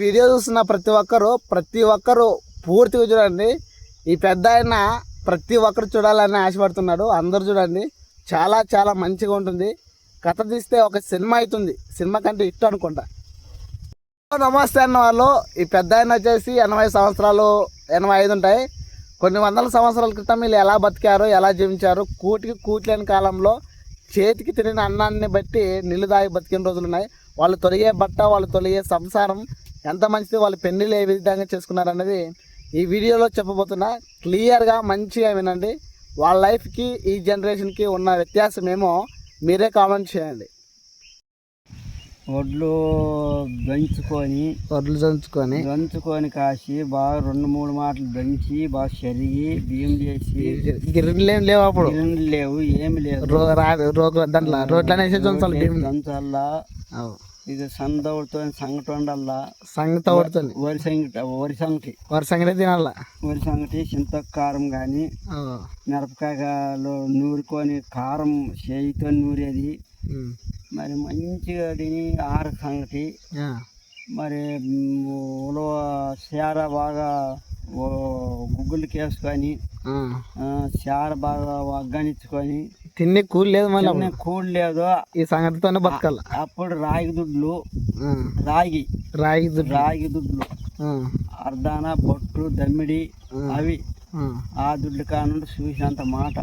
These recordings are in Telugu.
వీడియో చూస్తున్న ప్రతి ఒక్కరు ప్రతి ఒక్కరు పూర్తిగా చూడండి. ఈ పెద్ద ఆయన ప్రతి ఒక్కరు చూడాలని ఆశపడుతున్నాడు. అందరు చూడండి. చాలా చాలా మంచిగా ఉంటుంది. కథ తీస్తే ఒక సినిమా అవుతుంది. సినిమా కంటే ఇష్టం అనుకుంటా. నమస్తే అన్న వాళ్ళు. ఈ పెద్ద ఆయన వచ్చేసి ఎనభై సంవత్సరాలు ఎనభై ఐదు ఉంటాయి. కొన్ని వందల సంవత్సరాల క్రితం వీళ్ళు ఎలా బతికారు ఎలా జీవించారు కూటికి కూట్లేని కాలంలో చేతికి తిరిగిన అన్నాన్ని బట్టి నీళ్ళు బతికిన రోజులు ఉన్నాయి. వాళ్ళు తొలిగే బట్ట వాళ్ళు తొలిగే సంసారం ఎంత మంచిది వాళ్ళు పెళ్ళిళ్ళు ఏ విధంగా చేసుకున్నారు అనేది ఈ వీడియోలో చెప్పబోతున్నా క్లియర్గా మంచిగా వినండి. వాళ్ళ లైఫ్కి ఈ జనరేషన్కి ఉన్న వ్యత్యాసం ఏమో మీరే కామెంట్ చేయండి. వడ్లు దంచుకొని వడ్లు దంచుకొని దంచుకొని కాసి బాగా రెండు మూడు మాటలు దంచి బాగా చెరిగి బియ్యం చేసి గిన్నెలు ఏం లేవు అప్పుడు? లేవు ఏమి రా- రోడ్ల దాంట్లో రోడ్లు అనేసి దంచాలి ఇది సందవుడితో సంగటి వండల్లా సంగతి వరి సంగటి వరి సంగటి. వారి సంగతి తినాల? వరి సంగటి చింత కారం కానీ మిరపకాయలు నూరుకొని కారం చేయితో నూరేది. మరి మంచిగా తిని ఆర సంగటి. మరి ఉలవ చార బాగా వేసుకొని ఆ, చార బాగా వగ్గనిచ్చుకొని తిని కూలి లేదు మళ్ళీ కూడు లేదు. ఈ సంగతితోనే బతకాల? అప్పుడు రాగి దుడ్లు. రాగి. రాగి రాగి దుడ్లు. అర్ధాన బొట్టు దమ్మిడి అవి. ఆ. దుడ్లు కానుండి చూసినంత మాట.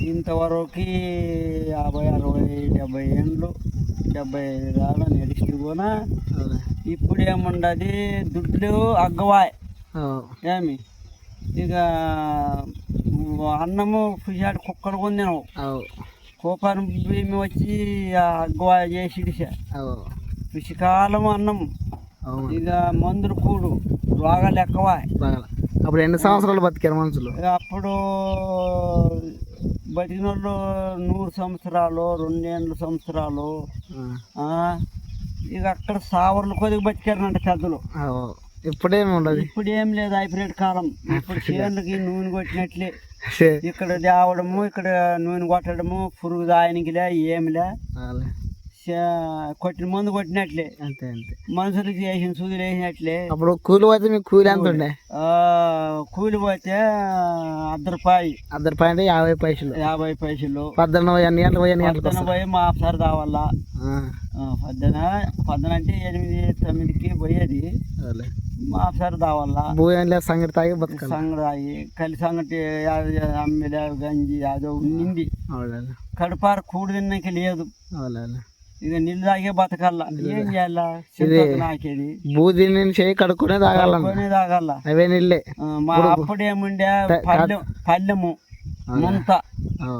ఇంతవరకు యాభై అరవై డెబ్బై ఏండ్లు డెబ్బై దాకా నడిస్తే కూడా. ఇప్పుడు ఏముండదు దుడ్లు అగ్గవాయ్. ఏమి? ఇక అన్నము పుషాడు కుక్కలు కొందినావు అవు. కూపరం బియ్యం వచ్చి చేసి. పుష్కాలం అన్నం. ఇక మందులు కూడు రోగాలు ఎక్కవాయ్ బాగా. అప్పుడు ఎన్ని సంవత్సరాలు బతికారు మనుషులు? అప్పుడు బతికిన వాళ్ళు నూరు సంవత్సరాలు రెండేళ్ళు సంవత్సరాలు. ఇక అక్కడ సావర్లు కొద్దిగా బతికారంట పెద్దలు. అవు. ఇప్పుడేమి ఉండదు. ఇప్పుడు ఏం లేదు హైబ్రిడ్ కాలం. ఇప్పుడు చేనులకి నూనె కొట్టినట్లే. ఇక్కడ తేవడము ఇక్కడ నూనె కొట్టడము పురుగు దాయనికిలే ఏమిలే. కొట్టిన మందు కొట్టినట్లే. అంతే అంతే. మనుషులకి వేసిన సూదులు వేసినట్లే. అప్పుడు కూలి పోతే మీకు కూలి ఎంత ఉండే? ఆ, కూలి పోతే అర్ధ రూపాయి. అద్దరు పైన యాభై పైసలు. యాభై పైసలు. పద్దెన ఎన్ని గంటలు ఎన్ని గంటలకు పొద్దున పోయి మా సార్. ఆ, పొద్దున పొద్దున అంటే ఎనిమిది తొమ్మిదికి పోయేది అదే. మా సార్ రావాలా భూమి లేదు సంగతి తాగి బతకాలి సంగడాయి కలి సంగటి అమ్మిలే గంజి అదో నిండి అవును కడుపార కూడు తిన్నాక లేదు అవును ఇక నీళ్ళు తాగే బతకల్లా ఏం చేయాలా చింతకు నాకేది బూది నేను చేయి కడుక్కునే తాగాలన్న కొని తాగల్ల అవే నీళ్ళే ఆ, మా అప్పుడేముండే పల్లెం పల్లెము ముంత ఆ.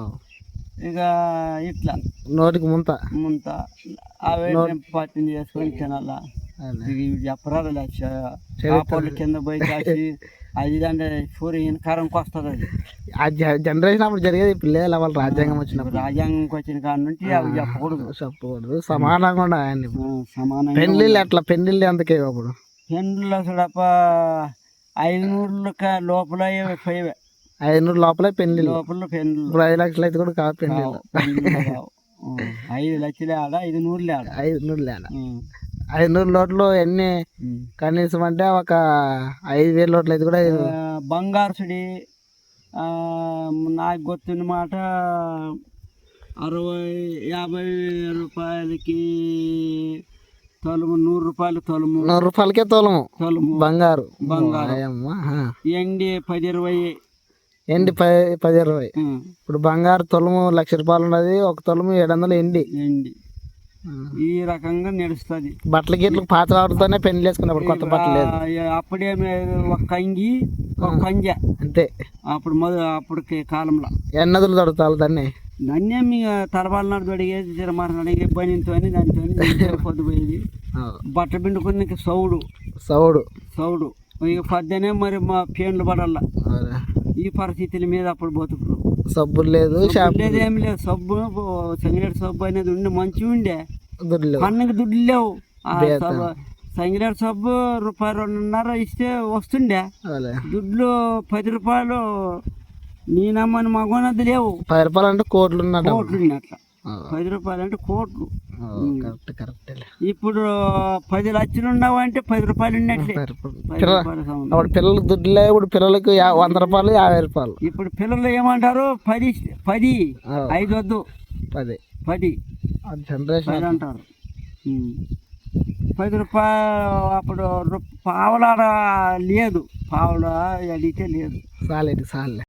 ఇక ఇట్లా. నోటికి ముంత. ముంత. అవే పట్టింది చేసుకొని తినాలా ఇవి చెప్పరాదులే చేపలు కింద పోయి కాసి అది అంటే సూర్య కరంకి వస్తుంది అది. జనరేషన్ అప్పుడు జరిగేది లేదు వాళ్ళ రాజ్యాంగం వచ్చినప్పుడు. రాజ్యాంగంకి వచ్చిన కాడ నుంచి అవి చెప్పకూడదు. చెప్పకూడదు. సమానంగా ఉండాలి సమానంగా పెళ్ళిళ్ళు అట్లా పెళ్ళిళ్ళు ఎంతకే అప్పుడు పెండ్లు చూడప్ప ఐదు నూరుల లోపల పోయేవే. ఐదు లోపలే పెళ్ళిళ్ళు. లోపల పెండ్లు ఇప్పుడు ఐదు లక్షలు అయితే కూడా కాదు. ఆ, ఐదు లక్షలే ఆడ ఐదు నూరులే ఆడ. ఐదు నూరు లేడ ఆ, ఐదు నూరు లోట్లు ఎన్ని. కనీసం అంటే ఒక ఐదు వేల లోట్లు అయితే కూడా ఐదు- ఆ, బంగారు సుడి ఆ, నాకు గుర్తున్న మాట అరవై యాభై రూపాయలకి తొలము నూరు రూపాయలు తొలము. నూరు రూపాయలకే తోలము. తొలము. బంగారు. బంగారు. ఎండి పది ఇరవై ఎండి పది పది ఇరవై ఇప్పుడు బంగారు తొలము లక్ష రూపాయలు ఉన్నది ఒక తొలము ఏడు వందలు ఎండి. ఎండి. ఈ రకంగా నడుస్తుంది. బట్టల గిట్లు పాత వాటితోనే పెళ్ళి వేసుకున్నప్పుడు కొత్త బట్టలు లేదు. అప్పుడేమి ఒక కంగి ఒక కంజ. అంతే. అప్పుడు మొద అప్పటికి కాలంలో. ఎన్నదులు దొరుకుతారు దాన్ని? దాన్నే మీ తలబాల నాడు అడిగేది తిరమార అడిగే బనితో దానితో పొద్దుపోయేది ఆ. బట్ట పిండుకునే సౌడు. సౌడు. సౌడు. ఇక పద్దనే మరి మా పేన్లు పడాల. ఈ పరిస్థితుల మీద అప్పుడు బతుకులు సబ్బులు లేదు షాంపూ లేదు ఏం లేదు. సబ్బు సంగిరెడ్డి సబ్బు అనేది ఉండే మంచిగా ఉండే. పన్నుకి దుడ్లు లేవు. బేత. సబ్బు సబ్బు రూపాయి రెండున్నర ఇస్తే వస్తుండే. దుడ్లు పది రూపాయలు నీ నమ్మని మగోనది లేవు. పది రూపాయలు అంటే కోట్లు కోట్లు అట్లా పది రూపాయలు అంటే కోట్లు. కరెక్ట్ కరెక్ట్ ఇప్పుడు పది లక్షలు ఉన్నావు అంటే పది రూపాయలు ఉన్నట్లే. సౌండ్. అప్పుడు పిల్లలకు దుడ్లే ఇప్పుడు పిల్లలకు వంద రూపాయలు యాభై రూపాయలు. ఇప్పుడు పిల్లలు ఏమంటారు? పది పది ఐదు వద్దు. పది. పది. జనరేషన్ అంటారు. పది రూపాయలు అప్పుడు రు- పావలా లేదు. పావలా అడిగితే లేదు. సాలేదు సాలే.